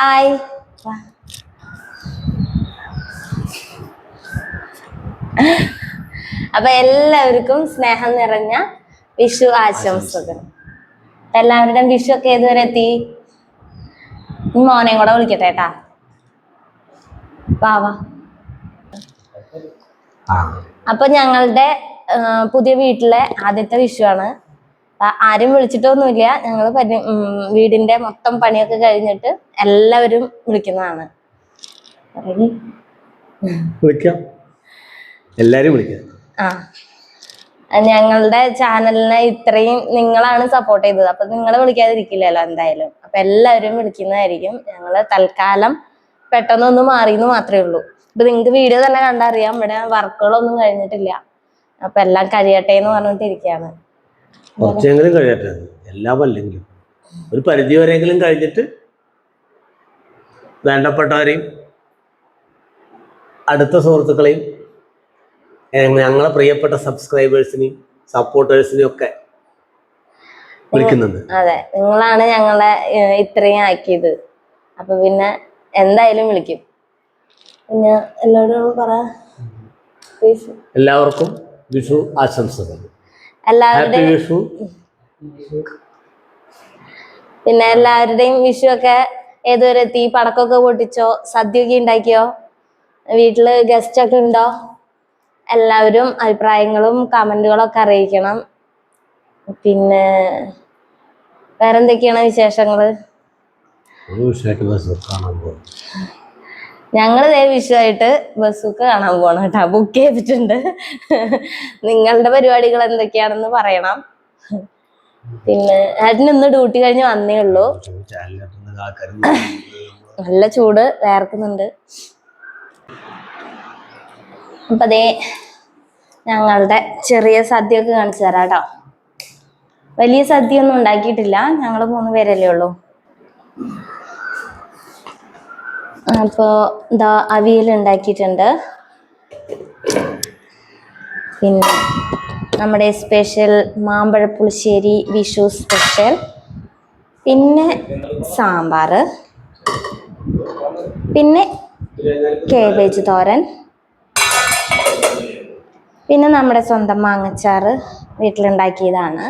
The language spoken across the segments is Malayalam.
ഹായ് അപ്പൊ എല്ലാവർക്കും സ്നേഹം നിറഞ്ഞ വിഷു ആശംസകൾ. എല്ലാവരുടെയും വിഷു ഒക്കെ ഏതുവരെ എത്തി? മോനെയും കൂടെ വിളിക്കട്ടെ കേട്ടാ. വാ വാ. ആ. അപ്പൊ ഞങ്ങളുടെ പുതിയ വീട്ടിലെ ആദ്യത്തെ വിഷുവാണ് അപ്പൊ ആരും വിളിച്ചിട്ടൊന്നുമില്ല. ഞങ്ങൾ വീടിന്റെ മൊത്തം പണിയൊക്കെ കഴിഞ്ഞിട്ട് എല്ലാവരും വിളിക്കുന്നതാണ്. വിളിക്കാം. എല്ലാരും വിളിക്കാം. ആ. ഞങ്ങളുടെ ചാനലിനെ ഇത്രയും നിങ്ങളാണ് സപ്പോർട്ട് ചെയ്തത്. അപ്പൊ നിങ്ങൾ വിളിക്കാതിരിക്കില്ലല്ലോ എന്തായാലും. അപ്പൊ എല്ലാവരും വിളിക്കുന്നതായിരിക്കും. ഞങ്ങൾ തൽക്കാലം പെട്ടെന്നൊന്ന് എന്ന് മാത്രമേ ഉള്ളൂ. ഇപ്പൊ നിങ്ങൾക്ക് വീഡിയോ തന്നെ കണ്ടറിയാം. ഇവിടെ വർക്കുകളൊന്നും കഴിഞ്ഞിട്ടില്ല. അപ്പൊ എല്ലാം കഴിയട്ടെ എന്ന് പറഞ്ഞിട്ടിരിക്കുകയാണ്. കുറച്ചെങ്കിലും കഴിയട്ടെ. എല്ലാം അല്ലെങ്കിലും. ഒരു പരിധി വരെയെങ്കിലും കഴിഞ്ഞിട്ട് വേണ്ടപ്പെട്ടവരെയും അടുത്ത സുഹൃത്തുക്കളെയും ഞങ്ങളെ പ്രിയപ്പെട്ട സബ്സ്ക്രൈബേഴ്സിനെയും സപ്പോർട്ടേഴ്സിനെയും ഒക്കെ വിളിക്കുന്നുണ്ട്. അതെ. നിങ്ങളാണ് ഞങ്ങളെ ഇത്രയും ആക്കിയത്. അപ്പൊ പിന്നെ എന്തായാലും വിളിക്കും. പിന്നെ എല്ലാവരോടും പറ. എല്ലാവർക്കും വിഷു ആശംസകൾ. എല്ലാവരുടെയും പിന്നെ എല്ലാവരുടെയും വിഷു ഒക്കെ ഏതുവരെ എത്തി പടക്കമൊക്കെ പൊട്ടിച്ചോ? സദ്യയൊക്കെ ഉണ്ടാക്കിയോ? വീട്ടിൽ ഗസ്റ്റ് ഒക്കെ ഉണ്ടോ? എല്ലാവരും അഭിപ്രായങ്ങളും കമന്റുകളും ഒക്കെ അറിയിക്കണം. പിന്നെ വേറെന്തൊക്കെയാണ് വിശേഷങ്ങൾ? ഞങ്ങൾ ഇതേ വിഷയമായിട്ട് ബസ്സൊക്കെ കാണാൻ പോകണം കേട്ടോ. ബുക്ക് ചെയ്തിട്ടുണ്ട്. നിങ്ങളുടെ പരിപാടികൾ എന്തൊക്കെയാണെന്ന് പറയണം. പിന്നെ ഏട്ടൻ ഡ്യൂട്ടി കഴിഞ്ഞ് വന്നേ ഉള്ളൂ. നല്ല ചൂട് വേർക്കുന്നുണ്ട്. അപ്പൊ അതേ ഞങ്ങളുടെ ചെറിയ സദ്യ ഒക്കെ കാണിച്ചു തരാം കേട്ടോ. വലിയ സദ്യ ഒന്നും ഉണ്ടാക്കിയിട്ടില്ല. ഞങ്ങൾ മൂന്ന് പേരല്ലേ ഉള്ളൂ. അപ്പോ ഇതാ അവിയൽ ഉണ്ടാക്കിയിട്ടുണ്ട്. പിന്നെ നമ്മുടെ സ്പെഷ്യൽ മാമ്പഴ പുളിശ്ശേരി വിഷു സ്പെഷ്യൽ പിന്നെ സാമ്പാർ. പിന്നെ കേബേജ് തോരൻ. പിന്നെ നമ്മുടെ സ്വന്തം മാങ്ങച്ചാറ് വീട്ടിലുണ്ടാക്കിയതാണ്.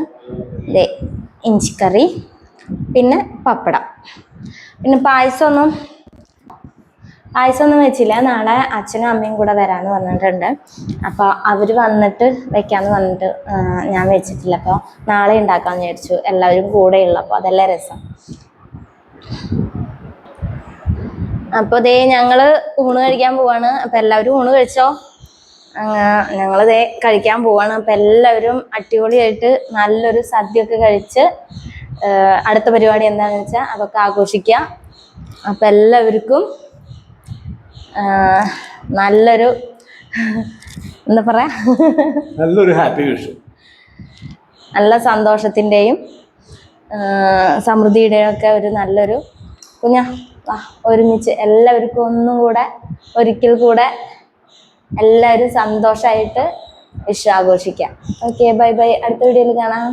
ഇഞ്ചിക്കറി. പിന്നെ പപ്പടം. പിന്നെ പായസമൊന്നും പായസമൊന്നും വെച്ചില്ല. നാളെ അച്ഛനും അമ്മയും കൂടെ വരാന്ന് പറഞ്ഞിട്ടുണ്ട്. അപ്പോൾ അവർ വന്നിട്ട് വെക്കാന്ന് പറഞ്ഞിട്ട് ഞാൻ വെച്ചിട്ടില്ല. അപ്പോൾ നാളെ ഉണ്ടാക്കാമെന്ന് വിചാരിച്ചു. എല്ലാവരും കൂടെ ഉള്ളപ്പോൾ അതല്ലേ രസം. അപ്പോൾ ദേ ഞങ്ങൾ ഊണ് കഴിക്കാൻ പോവാണ്. അപ്പോൾ എല്ലാവരും ഊണ് കഴിച്ചോ? ഞങ്ങൾ ദേ കഴിക്കാൻ പോവാണ്. അപ്പോൾ എല്ലാവരും അടിപൊളിയായിട്ട് നല്ലൊരു സദ്യയൊക്കെ കഴിച്ച് അടുത്ത പരിപാടി എന്താണെന്ന് വെച്ചാൽ അതൊക്കെ ആഘോഷിക്കുക അപ്പൊ എല്ലാവർക്കും നല്ലൊരു എന്താ പറയാ? നല്ലൊരു ഹാപ്പി വിഷു നല്ല സന്തോഷത്തിന്റെയും സമൃദ്ധിയുടെയും ഒക്കെ ഒരു നല്ലൊരു കുഞ്ഞ ഒരുമിച്ച് എല്ലാവർക്കും ഒന്നും കൂടെ ഒരിക്കൽ കൂടെ എല്ലാവരും സന്തോഷമായിട്ട് വിഷു ആഘോഷിക്കാം. ഓക്കെ ബൈ ബൈ അടുത്ത വീഡിയോയിൽ കാണാം.